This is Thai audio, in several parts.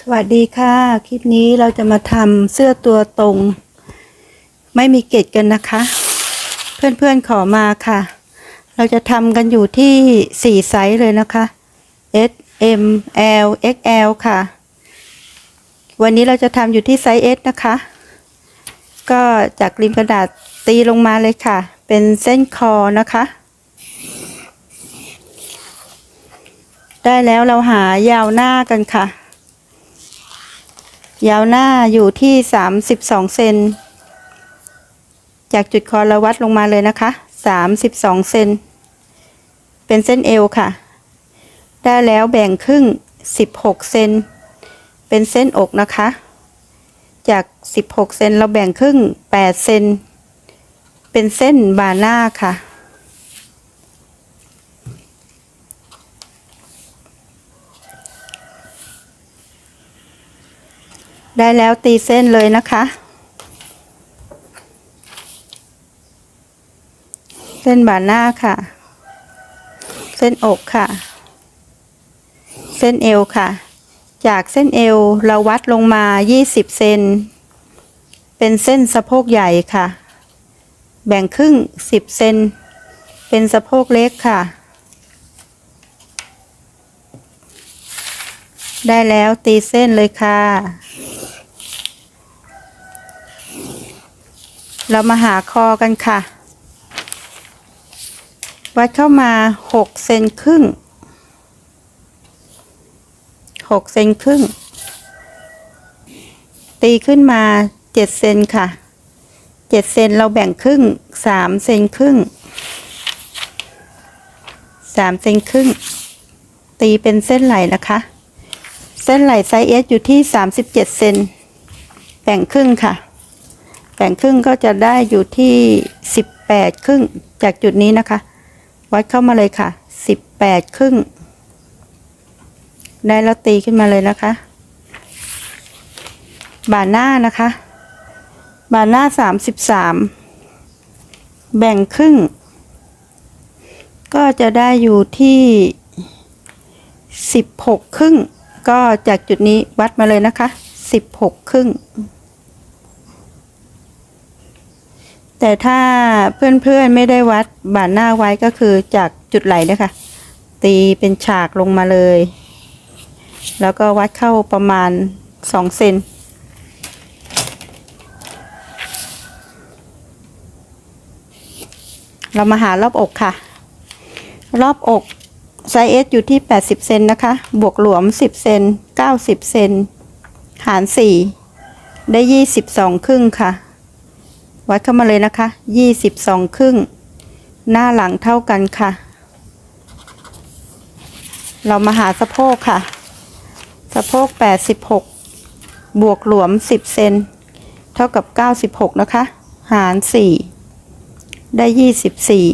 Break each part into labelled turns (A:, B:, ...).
A: สวัสดีค่ะ คลิปนี้เราจะมาทำเสื้อตัวตรง ไม่มีเกตกันนะคะ เพื่อนๆขอมาค่ะ เราจะทำกันอยู่ที่ 4 ไซส์เลยนะคะ S M L X L ค่ะ วันนี้เราจะทำอยู่ที่ไซส์ S นะคะ ก็จากริมกระดาษตีลงมาเลยค่ะ เป็นเส้นคอนะคะ ได้แล้วเราหายาวหน้ากันค่ะ ยาวหน้าอยู่ที่สามสิบสองเซน จากจุดคอเราวัดลงมาเลยนะคะสามสิบสองเซน เป็นเส้นเอวค่ะ ได้แล้วแบ่งครึ่งสิบหกเซน เป็นเส้นอกนะคะ จากสิบหกเซนเราแบ่งครึ่งแปดเซน เป็นเส้นบาหน้าค่ะ ได้แล้วตีเส้นเลยนะคะ เส้นบ่าหน้าค่ะ เส้นอกค่ะ เส้นเอวค่ะ จากเส้นเอวเราวัดลงมา 20 เซน เป็นเส้นสะโพกใหญ่ค่ะ แบ่งครึ่ง 10 เซน เป็นสะโพกเล็กค่ะได้แล้วตีเส้นเลยค่ะ เรามาหาคอกันค่ะ วัดเข้ามาหกเซนครึ่งหกเซนครึ่ง ตีขึ้นมาเจ็ดเซนค่ะเจ็ดเซนเราแบ่งครึ่งสามเซนครึ่งสามเซนครึ่ง ตีเป็นเส้นไหลนะคะ เส้นไหลไซส์เอสอยู่ที่สามสิบเจ็ดเซนแบ่งครึ่งค่ะ แบ่งครึ่งก็จะได้อยู่ที่สิบแปดครึ่งจากจุดนี้นะคะ วัดเข้ามาเลยค่ะสิบแปดครึ่ง ได้แล้วตีขึ้นมาเลยนะคะ บ่าหน้านะคะ บ่าหน้าสามสิบสามแบ่งครึ่ง ก็จะได้อยู่ที่สิบหกครึ่ง ก็จากจุดนี้วัดมาเลยนะคะสิบหกครึ่ง แต่ถ้าเพื่อนๆไม่ได้วัดบ่าหน้าไว้ก็คือจากจุดไหลนะคะ ตีเป็นฉากลงมาเลย แล้วก็วัดเข้าประมาณสองเซนเรามาหารอบอกค่ะ รอบอกไซส์เอสอยู่ที่ 80 เซนนะคะ บวกหลวม 10 เซน90 เซนหาร 4 ได้ 22 ครึ่งค่ะ วัดเข้ามาเลยนะคะยี่สิบสองครึ่ง หน้าหลังเท่ากันค่ะ เรามาหาสะโพกค่ะ สะโพกแปดสิบหกบวกหลวมสิบเซนเท่ากับเก้าสิบหกนะคะ หารสี่ได้ยี่สิบสี่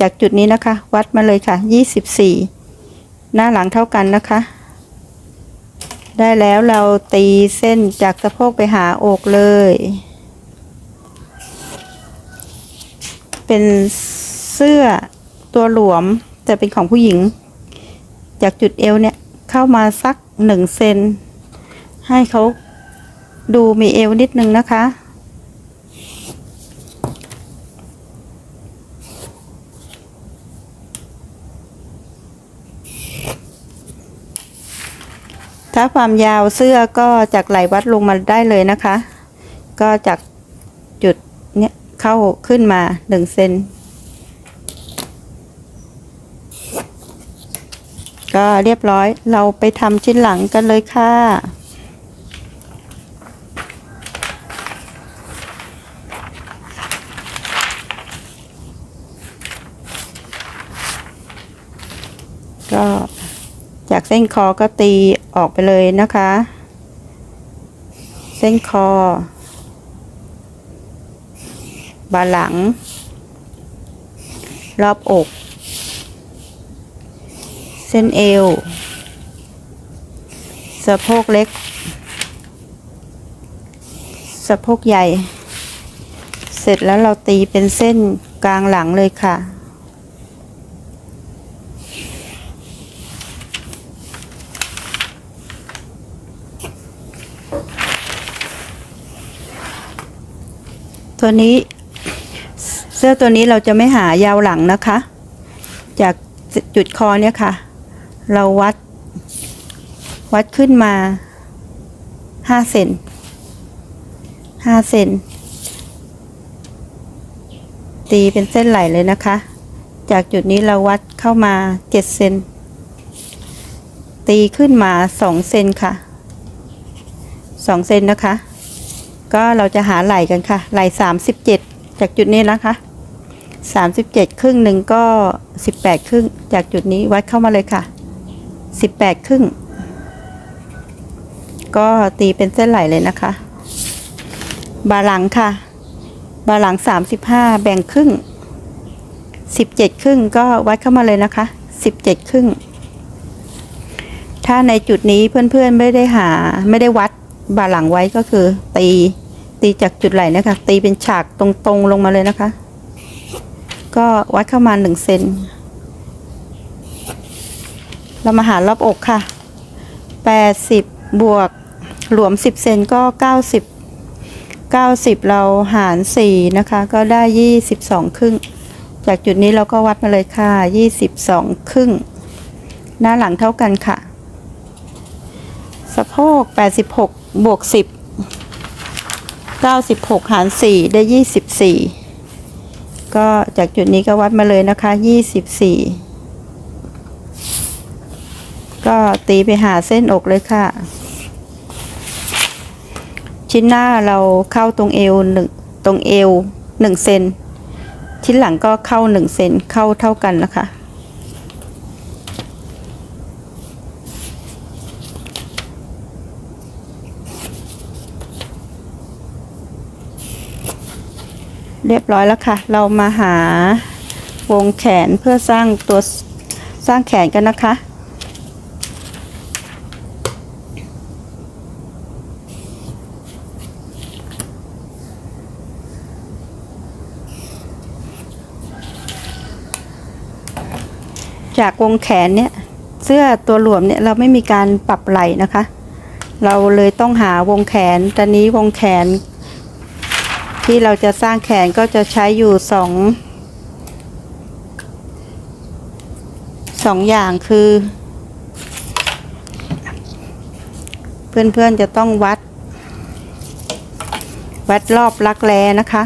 A: จากจุดนี้นะคะ วัดมาเลยค่ะยี่สิบสี่หน้าหลังเท่ากันนะคะ ได้แล้วเราตีเส้นจากสะโพกไปหาอกเลย เป็นเสื้อตัวหลวมแต่เป็นของผู้หญิง จากจุดเอวเนี่ยเข้ามาสักหนึ่งเซนให้เขาดูมีเอวนิดนึงนะคะถ้าความยาวเสื้อก็จากไหลวัดลงมาได้เลยนะคะ ก็จาก เข้าขึ้นมาหนึ่งเซนก็เรียบร้อยเราไปทำชิ้นหลังกันเลยค่ะ ก็จากเส้นคอก็ตีออกไปเลยนะคะ เส้นคอ บาหลัง รอบอก เส้นเอว สะโพกเล็ก สะโพกใหญ่ เสร็จแล้วเราตีเป็นเส้นกลางหลังเลยค่ะตัวนี้ สื้อตัวนี้เราจะไม่หายาวหลังนะคะ จากจุดคอเนี่ยค่ะ เราวัด วัดขึ้นมาห้าเซนห้าเซนตีเป็นเส้นไหลเลยนะคะ จากจุดนี้เราวัดเข้ามาเจ็ดเซนตีขึ้นมาสองเซนค่ะสองเซนนะคะ ก็เราจะหาไหล่กันค่ะ ไหล่สามสิบเจ็ดจากจุดนี้นะคะ สามสิบเจ็ดครึ่งหนึ่งก็สิบแปดครึ่ง จากจุดนี้วัดเข้ามาเลยค่ะสิบแปดครึ่ง ก็ตีเป็นเส้นไหลเลยนะคะ บาหลังค่ะ บาหลังสามสิบห้าแบ่งครึ่งสิบเจ็ดครึ่งก็วัดเข้ามาเลยนะคะสิบเจ็ดครึ่ง ถ้าในจุดนี้เพื่อนๆไม่ได้หาไม่ได้วัดบาหลังไว้ก็คือตีตีจากจุดไหลนะคะ ตีเป็นฉากตรงๆลงมาเลยนะคะ ก็วัดเข้ามาหนึ่งเซน เรามาหารอบอกค่ะแปดสิบบวกรวมสิบเซนก็เก้าสิบเก้าสิบเราหารสี่นะคะ ก็ได้ยี่สิบสองครึ่ง จากจุดนี้เราก็วัดมาเลยค่ะยี่สิบสองครึ่ง หน้าหลังเท่ากันค่ะ สะโพกแปดสิบหกบวกสิบเก้าสิบหกหารสี่ได้ยี่สิบสี่ ก็จากจุดนี้ก็วัดมาเลยนะคะยี่สิบสี่ก็ตีไปหาเส้นอกเลยค่ะ ชิ้นหน้าเราเข้าตรงเอวหนึ่งตรงเอวหนึ่งเซนชิ้นหลังก็เข้าหนึ่งเซนเข้าเท่ากันนะคะ เรียบร้อยแล้วค่ะ เรามาหาวงแขนเพื่อสร้างตัวสร้างแขนกันนะคะ จากวงแขนเนี่ย เสื้อตัวหลวมเนี่ยเราไม่มีการปรับไหล่นะคะ เราเลยต้องหาวงแขนตอนนี้วงแขน ที่เราจะสร้างแขนก็จะใช้อยู่สองสองอย่างคือ เพื่อนๆจะต้องวัด วัดรอบรักแร้นะคะ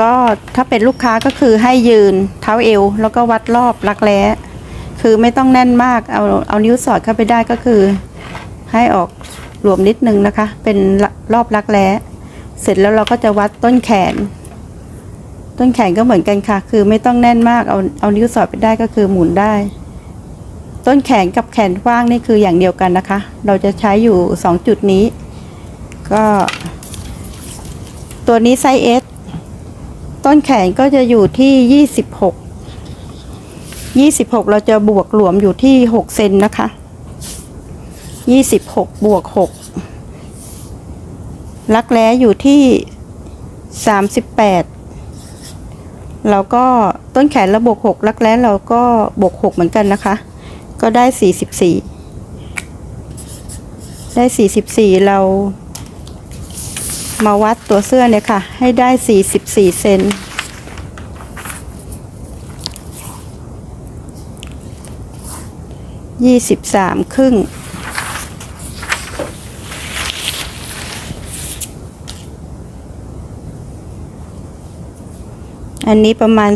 A: ก็ถ้าเป็นลูกค้าก็คือให้ยืนเท้าเอว แล้วก็วัดรอบรักแร้คือไม่ต้องแน่นมากเอาเอานิ้วสอดเข้าไปได้ก็คือให้ออก รวมนิดนึงนะคะ เป็นรอบรักแร้เสร็จแล้วเราก็จะวัดต้นแขน ต้นแขนก็เหมือนกันค่ะ คือไม่ต้องแน่นมากเอาเอานิ้วสอดไปได้ก็คือหมุนได้ ต้นแขนกับแขนกว้างนี่คืออย่างเดียวกันนะคะ เราจะใช้อยู่สองจุดนี้ ก็ ตัวนี้ไซส์ S ต้นแขนก็จะอยู่ที่ยี่สิบหกยี่สิบหกเราจะบวกหลวมอยู่ที่หกเซนนะคะ ยี่สิบหกบวกหกรักแร้อยู่ที่สามสิบแปดเราก็ต้นแขนเราบวกหกรักแร้เราก็บวกหกเหมือนกันนะคะ ก็ได้สี่สิบสี่ได้สี่สิบสี่เรามาวัดตัวเสื้อเนี่ยค่ะ ให้ได้สี่สิบสี่เซน ยี่สิบสามครึ่ง อันนี้ประมาณ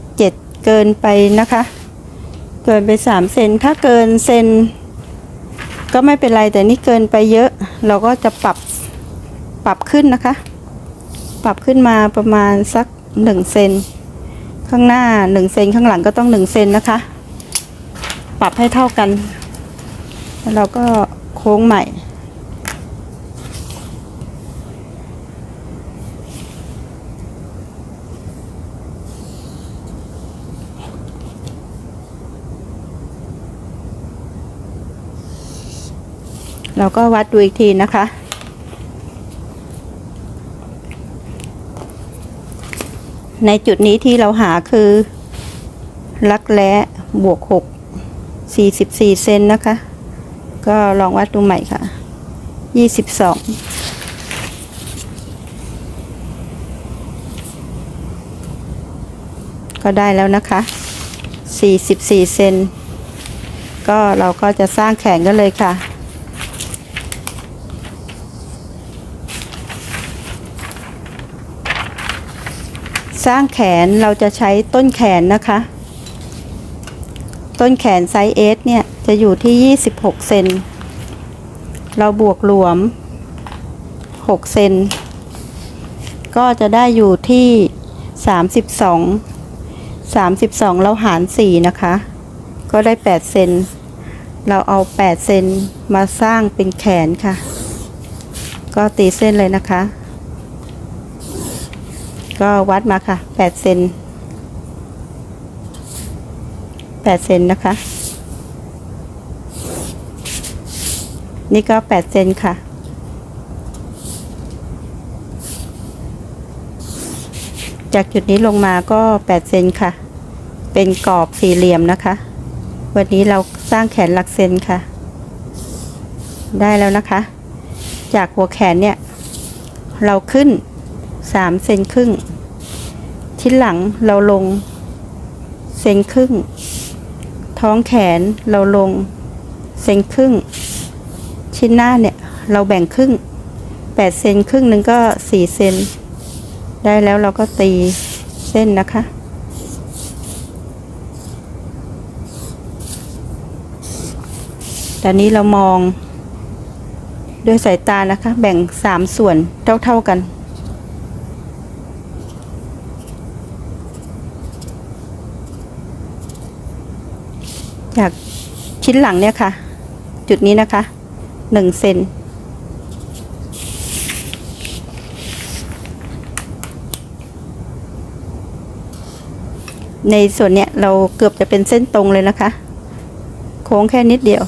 A: 47 เกินไปนะคะ เกินไป 3 เซนถ้าเกินเซนก็ไม่เป็นไรแต่นี่เกินไปเยอะ เราก็จะปรับปรับขึ้นนะคะ ปรับขึ้นมาประมาณสัก 1 เซนข้างหน้า 1 เซนข้างหลังก็ต้อง 1 เซนนะคะ ปรับให้เท่ากัน แล้วเราก็โค้งใหม่ เราก็วัดดูอีกทีนะคะ ในจุดนี้ที่เราหาคือ ลักแร้บวก 6 44 เซนนะคะ ก็ลองวัดดูใหม่ค่ะ 22ก็ได้แล้วนะคะ 44 เซน ก็เราก็จะสร้างแขนกันเลยค่ะ สร้างแขนเราจะใช้ต้นแขนนะคะ ต้นแขนไซส์เอสเนี่ยจะอยู่ที่ 26 เซนเราบวกหลวม 6 เซนก็จะได้อยู่ที่ 32 32 เราหาร 4 นะคะ ก็ได้ 8 เซนเราเอา 8 เซนมาสร้างเป็นแขนค่ะ ก็ตีเส้นเลยนะคะ ก็วัดมาค่ะ8เซน8เซนนะคะ นี่ก็8เซนค่ะ จากจุดนี้ลงมาก็8เซนค่ะ เป็นกรอบสี่เหลี่ยมนะคะ วันนี้เราสร้างแขนหลักเซนค่ะ ได้แล้วนะคะ จากหัวแขนเนี่ย เราขึ้น 3เซนครึ่ง ชิ้นหลังเราลงเซนครึ่ง ท้องแขนเราลงเซนครึ่ง ชิ้นหน้าเนี่ยเราแบ่งครึ่ง8เซนครึ่งหนึ่งก็4เซนได้แล้วเราก็ตีเส้นนะคะตอนนี้เรามองด้วยสายตานะคะ แบ่งสามส่วนเท่า ๆกัน จากชิ้นหลังเนี่ยค่ะ จุดนี้นะคะหนึ่งเซนในส่วนเนี้ยเราเกือบจะเป็นเส้นตรงเลยนะคะ โค้งแค่นิดเดียว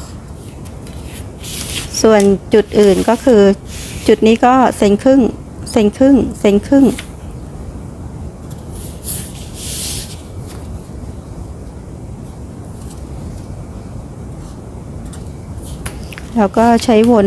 A: ส่วนจุดอื่นก็คือ จุดนี้ก็เซนครึ่งเซนครึ่งเซนครึ่ง แล้วก็ใช้วน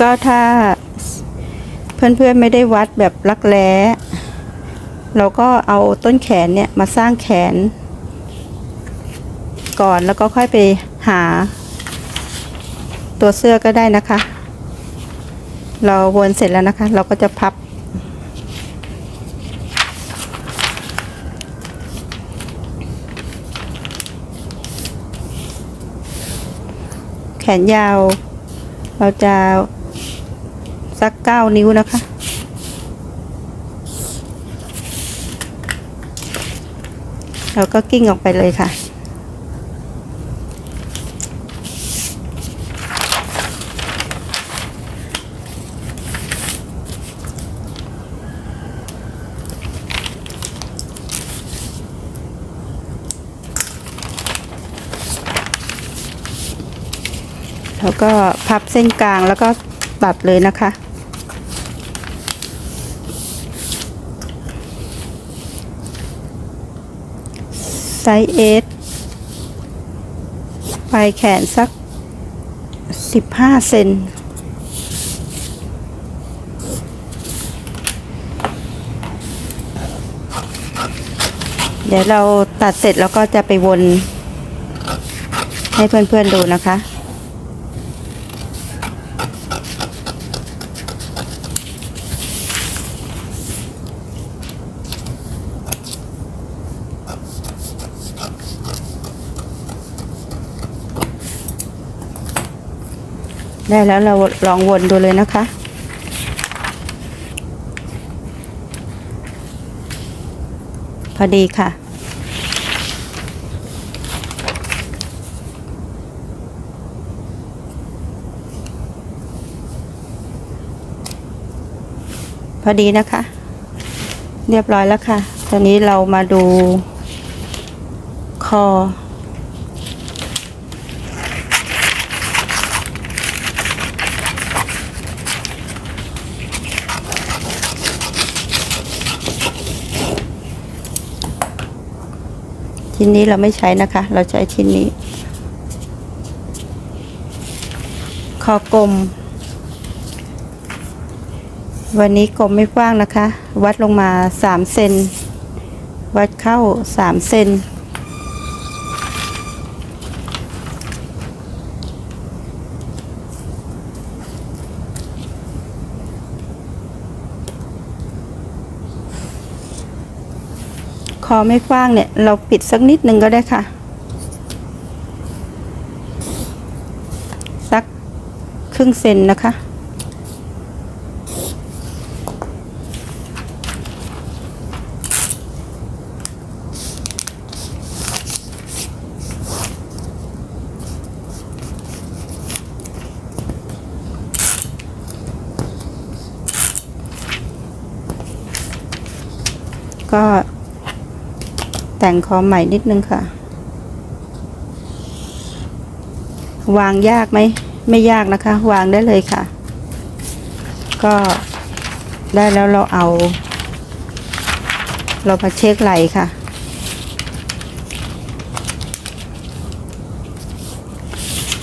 A: ก็ถ้าเพื่อนๆไม่ได้วัดแบบรักแร้เราก็เอาต้นแขนเนี่ยมาสร้างแขน ก่อนแล้วก็ค่อยไปหา ตัวเสื้อก็ได้นะคะ เราวนเสร็จแล้วนะคะ เราก็จะพับ แขนยาว เราจะสักเก้านิ้วนะคะเราก็กิ้งออกไปเลยค่ะ แล้วก็พับเส้นกลางแล้วก็ตัดเลยนะคะ ไซส์เอสปลายแขนสักสิบห้าเซนเดี๋ยวเราตัดเสร็จแล้วก็จะไปวนให้เพื่อนๆดูนะคะ ได้แล้วเราลองวนดูเลยนะคะ พอดีค่ะ พอดีนะคะ เรียบร้อยแล้วค่ะ ตอนนี้เรามาดูคอ ชิ้นนี้เราไม่ใช้นะคะ เราใช้ชิ้นนี้ คอกลม วันนี้กลมไม่กว้างนะคะ วัดลงมาสามเซนวัดเข้าสามเซน คอไม่กว้างเนี่ย เราปิดสักนิดนึงก็ได้ค่ะ สักครึ่งเซนนะคะ ก็ แต่งคอใหม่นิดนึงค่ะ วางยากไหมไม่ยากนะคะ วางได้เลยค่ะ ก็ได้แล้วเราเอา เรามาเช็คไหลค่ะ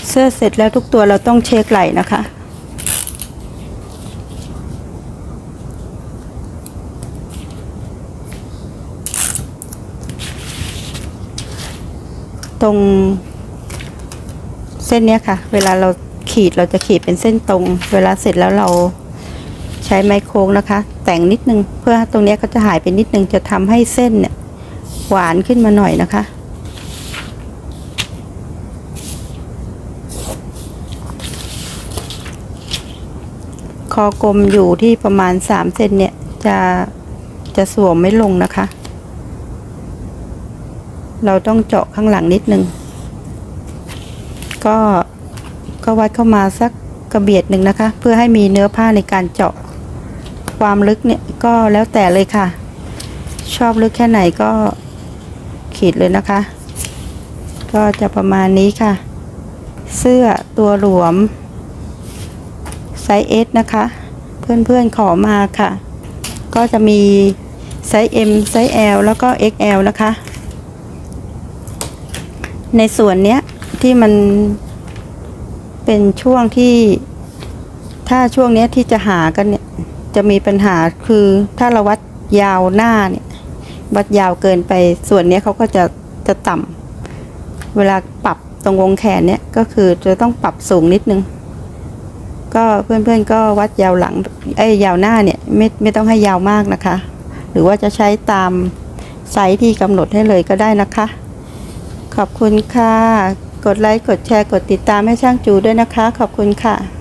A: เสื้อเสร็จแล้วทุกตัวเราต้องเช็คไหลนะคะ ตรงเส้นเนี้ยค่ะ เวลาเราขีดเราจะขีดเป็นเส้นตรง เวลาเสร็จแล้วเราใช้ไม้โค้งนะคะ แต่งนิดนึงเพื่อตรงเนี้ยก็จะหายไปนิดนึงจะทำให้เส้นเนี่ยหวานขึ้นมาหน่อยนะคะ คอกลมอยู่ที่ประมาณสามเซนเนี่ยจะจะสวมไม่ลงนะคะ เราต้องเจาะข้างหลังนิดนึง ก็ก็วัดเข้ามาสักกระเบียดหนึ่งนะคะ เพื่อให้มีเนื้อผ้าในการเจาะความลึกเนี่ยก็แล้วแต่เลยค่ะ ชอบลึกแค่ไหนก็ขีดเลยนะคะ ก็จะประมาณนี้ค่ะ เสื้อตัวหลวมไซส์ S นะคะ เพื่อนๆขอมาค่ะ ก็จะมีไซส์ M ไซส์ L แล้วก็ XL นะคะ ในส่วนเนี้ยที่มันเป็นช่วงที่ ถ้าช่วงเนี้ยที่จะหากันเนี่ย จะมีปัญหาคือถ้าเราวัดยาวหน้าเนี่ย วัดยาวเกินไปส่วนเนี้ยเขาก็จะจะต่ำเวลาปรับตรงวงแขนเนี่ยก็คือจะต้องปรับสูงนิดนึง ก็เพื่อนๆก็วัดยาวหลังไอ้ยยาวหน้าเนี่ยไม่ไม่ต้องให้ยาวมากนะคะ หรือว่าจะใช้ตามไซส์ที่กำหนดให้เลยก็ได้นะคะ ขอบคุณค่ะ กดไลค์ กดแชร์ กดติดตามให้ช่างจูด้วยนะคะ ขอบคุณค่ะ